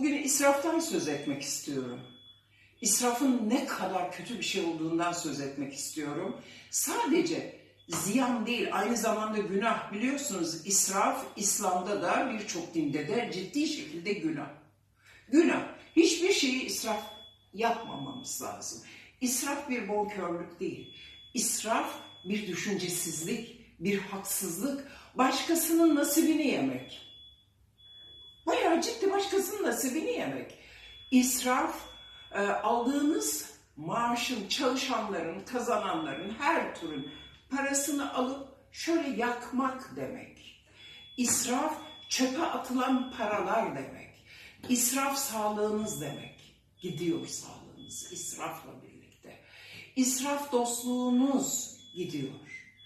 Bugün israftan söz etmek istiyorum. İsrafın ne kadar kötü bir şey olduğundan söz etmek istiyorum. Sadece ziyan değil, aynı zamanda günah. Biliyorsunuz israf İslam'da da birçok dinde de ciddi şekilde günah. Günah. Hiçbir şeyi israf yapmamamız lazım. İsraf bir bonkörlük değil. İsraf bir düşüncesizlik, bir haksızlık, başkasının nasibini yemek. Bayağı ciddi başkasının nasibini yemek. İsraf, e, aldığınız maaşın, çalışanların, kazananların, her türün parasını alıp şöyle yakmak demek. İsraf, çöpe atılan paralar demek. İsraf sağlığınız demek. Gidiyor sağlığınız israfla birlikte. İsraf dostluğunuz gidiyor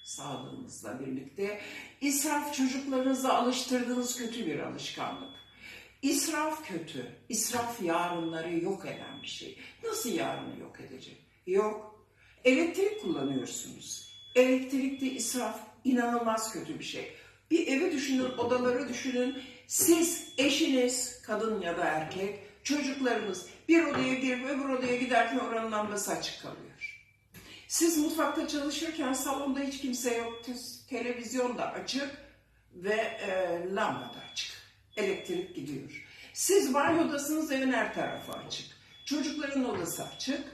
sağlığınızla birlikte. İsraf çocuklarınıza alıştırdığınız kötü bir alışkanlık. İsraf kötü. İsraf yarınları yok eden bir şey. Nasıl yarını yok edecek? Yok. Elektrik kullanıyorsunuz. Elektrikte israf inanılmaz kötü bir şey. Bir evi düşünün, odaları düşünün. Siz, eşiniz, kadın ya da erkek, çocuklarınız bir odaya girip öbür odaya giderken oranın lambası açık kalıyor. Siz mutfakta çalışırken salonda hiç kimse yok, televizyon da açık ve e, lamba da açık. Elektrik gidiyor. Siz banyodasınız, evin her tarafı açık. Çocukların odası açık,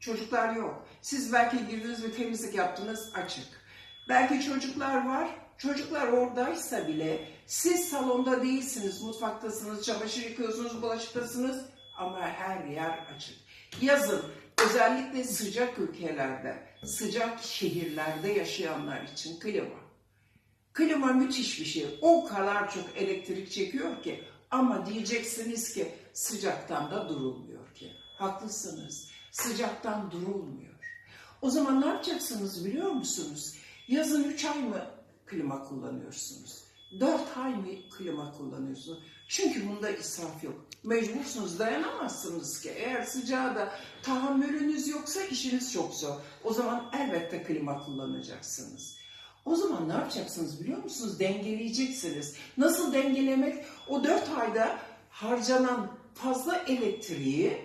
çocuklar yok. Siz belki girdiniz ve temizlik yaptınız, açık. Belki çocuklar var, çocuklar oradaysa bile siz salonda değilsiniz, mutfaktasınız, çamaşır yıkıyorsunuz, bulaşıktasınız ama her yer açık. Yazın özellikle sıcak ülkelerde, sıcak şehirlerde yaşayanlar için klima. Klima müthiş bir şey. O kadar çok elektrik çekiyor ki ama diyeceksiniz ki sıcaktan da durulmuyor ki. Haklısınız. Sıcaktan durulmuyor. O zaman ne yapacaksınız biliyor musunuz? Yazın 3 ay mı klima kullanıyorsunuz? 4 ay mı klima kullanıyorsunuz? Çünkü bunda israf yok. Mecbursunuz, dayanamazsınız ki. Eğer sıcağa da tahammülünüz yoksa işiniz çok zor. O zaman elbette klima kullanacaksınız. O zaman ne yapacaksınız biliyor musunuz? Dengeleyeceksiniz. Nasıl dengelemek? O 4 ayda harcanan fazla elektriği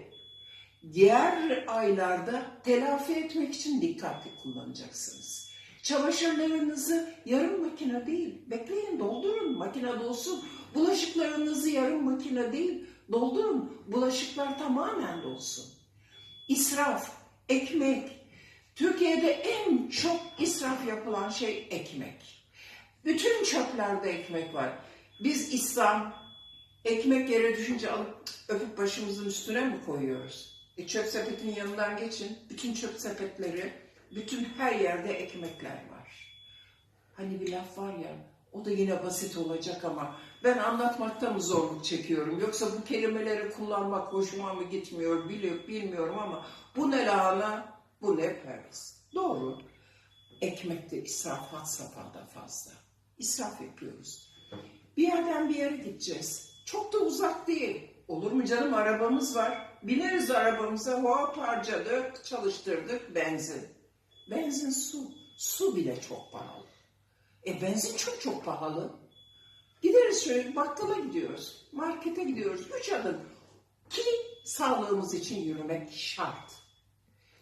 diğer aylarda telafi etmek için dikkatli kullanacaksınız. Çamaşırlarınızı yarım makine değil, bekleyin doldurun, makine dolsun. Bulaşıklarınızı yarım makine değil, doldurun. Bulaşıklar tamamen dolsun. İsraf, ekmek. Türkiye'de en çok israf yapılan şey ekmek. Bütün çöplerde ekmek var. Biz İslam ekmek yere düşünce alıp öpüp başımızın üstüne mi koyuyoruz? E çöp sepetin yanından geçin. Bütün çöp sepetleri, bütün her yerde ekmekler var. Hani bir laf var ya, o da yine basit olacak ama ben anlatmakta mı zorluk çekiyorum? Yoksa bu kelimeleri kullanmak hoşuma mı gitmiyor biliyor, bilmiyorum ama bu ne lahana, bu ne perhiz. Doğru. Ekmekte israf had safhada fazla. İsraf yapıyoruz. Bir yerden bir yere gideceğiz. Çok da uzak değil. Olur mu canım arabamız var. Bineriz arabamıza hop harcadık, çalıştırdık benzin. Benzin su. Su bile çok pahalı. E benzin çok çok pahalı. Gideriz şöyle bakkala gidiyoruz. Markete gidiyoruz. Üç adım. Ki sağlığımız için yürümek şart.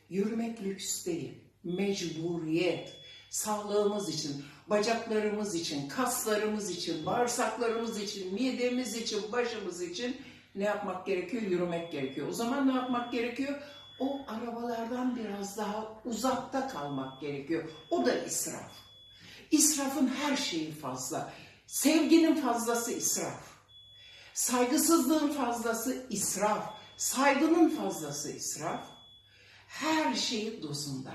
Yürümek lüks değil. Mecburiyet. Sağlığımız için, bacaklarımız için, kaslarımız için, bağırsaklarımız için, midemiz için, başımız için ne yapmak gerekiyor? Yürümek gerekiyor. O zaman ne yapmak gerekiyor? O arabalardan biraz daha uzakta kalmak gerekiyor. O da israf. İsrafın her şeyi fazla. Sevginin fazlası israf. Saygısızlığın fazlası israf. Saygının fazlası israf. Her şeyi dozunda.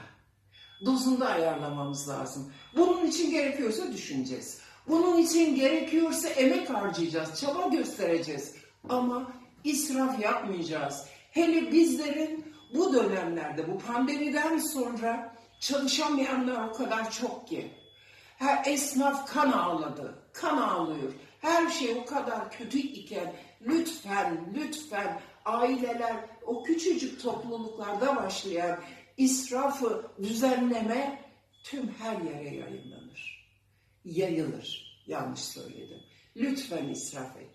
Dozunda ayarlamamız lazım. Bunun için gerekiyorsa düşüneceğiz. Bunun için gerekiyorsa emek harcayacağız, çaba göstereceğiz. Ama israf yapmayacağız. Hele bizlerin bu dönemlerde, bu pandemiden sonra çalışamayanlar o kadar çok ki. Her esnaf kan ağladı, kan ağlıyor. Her şey o kadar kötü iken lütfen, lütfen aileler o küçücük topluluklarda başlayan israfı düzenleme tüm her yere yayınlanır. Yayılır. Yanlış söyledim. Lütfen israf et.